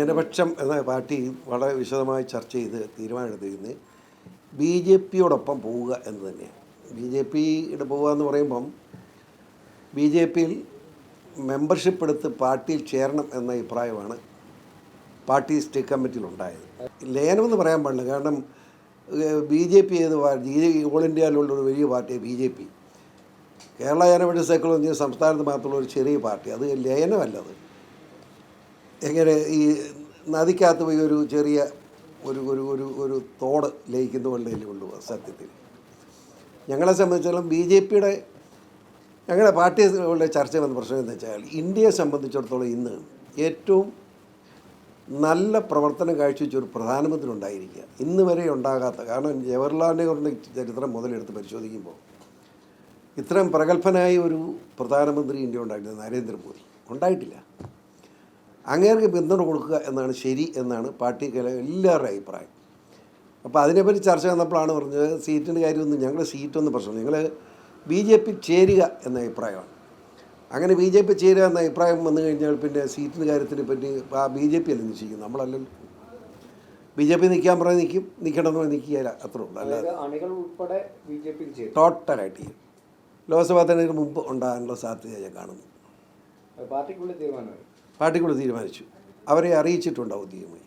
ജനപക്ഷം എന്ന പാർട്ടി വളരെ വിശദമായി ചർച്ച ചെയ്ത് തീരുമാനമെടുത്തിരിക്കുന്നത് ബി ജെ പിയോടൊപ്പം പോവുക എന്ന് തന്നെയാണ്. ബി ജെ പിയുടെ പോവുക എന്ന് പറയുമ്പം ബി ജെ പിയിൽ മെമ്പർഷിപ്പ് എടുത്ത് പാർട്ടിയിൽ ചേരണം എന്ന അഭിപ്രായമാണ് പാർട്ടി സ്റ്റേറ്റ് കമ്മിറ്റിയിൽ ഉണ്ടായത്. ലയനം എന്ന് പറയാൻ പാടില്ല. കാരണം ബി ജെ പി ഏത് പാർട്ടി ഓൾ ഇന്ത്യയിലുള്ള ഒരു വലിയ പാർട്ടിയാണ് B J P. Kerala Janapaksha cycle എന്ന് സംസ്ഥാനത്ത് മാത്രമുള്ള ഒരു ചെറിയ പാർട്ടി. അത് ലയനമല്ലത് എങ്ങനെ ഈ നദിക്കകത്ത് പോയി ഒരു ചെറിയ ഒരു ഒരു ഒരു ഒരു തോട് ലയിക്കുന്ന പോലെ കൊണ്ടുപോകാം സത്യത്തിൽ. ഞങ്ങളെ സംബന്ധിച്ചിടത്തോളം ബി ജെ പിയുടെ ഞങ്ങളുടെ പാർട്ടികളുടെ ചർച്ച വന്ന പ്രശ്നം എന്ന് വെച്ചാൽ ഇന്ത്യയെ സംബന്ധിച്ചിടത്തോളം ഇന്ന് ഏറ്റവും നല്ല പ്രവർത്തനം കാഴ്ചവെച്ച ഒരു പ്രധാനമന്ത്രി ഉണ്ടായിരിക്കുക. ഇന്ന് വരെ ഉണ്ടാകാത്ത കാരണം ജവഹർലാൽ നെഹ്റുവിന്റെ ചരിത്രം മുതലെടുത്ത് പരിശോധിക്കുമ്പോൾ ഇത്രയും പ്രഗത്ഭനായ ഒരു പ്രധാനമന്ത്രി ഇന്ത്യ ഉണ്ടായിട്ടില്ല നരേന്ദ്രമോദി. ഉണ്ടായിട്ടില്ല. അങ്ങേർക്ക് പിന്തുണ കൊടുക്കുക എന്നാണ് ശരി എന്നാണ് പാർട്ടി എല്ലാവരുടെയും അഭിപ്രായം. അപ്പോൾ അതിനെപ്പറ്റി ചർച്ച വന്നപ്പോഴാണ് പറഞ്ഞത് സീറ്റിന്റെ കാര്യമൊന്നും ഞങ്ങൾ സീറ്റൊന്നും പ്രശ്നമില്ല. ഞങ്ങൾ ബി ജെ പി ചേരുക എന്ന അഭിപ്രായമാണ്. അങ്ങനെ ബി ജെ പി ചേരുക എന്ന അഭിപ്രായം വന്നു കഴിഞ്ഞാൽ പിന്നെ സീറ്റിന്റെ കാര്യത്തിനെ പറ്റി ആ ബി ജെ പി അല്ല നിശ്ചയിക്കും നമ്മളല്ലല്ലോ. ബി ജെ പി നിൽക്കാൻ പറഞ്ഞാൽ നിൽക്കും നിൽക്കണമെന്ന് പറഞ്ഞാൽ നിൽക്കുകയില്ല. അത്രേ ഉള്ളൂ. അല്ലാതെ ടോട്ടലായിട്ട് ചെയ്യും ലോക്സഭാ തെരഞ്ഞെടുപ്പ് മുമ്പ് ഉണ്ടാകാനുള്ള സാധ്യത ഞാൻ കാണുന്നു പാർട്ടിക്കുള്ളിൽ തീരുമാനമായി. പാർട്ടിക്കുള്ള തീരുമാനിച്ചു. അവരെ അറിയിച്ചിട്ടുണ്ടാവും ഔദ്യോഗികമായി.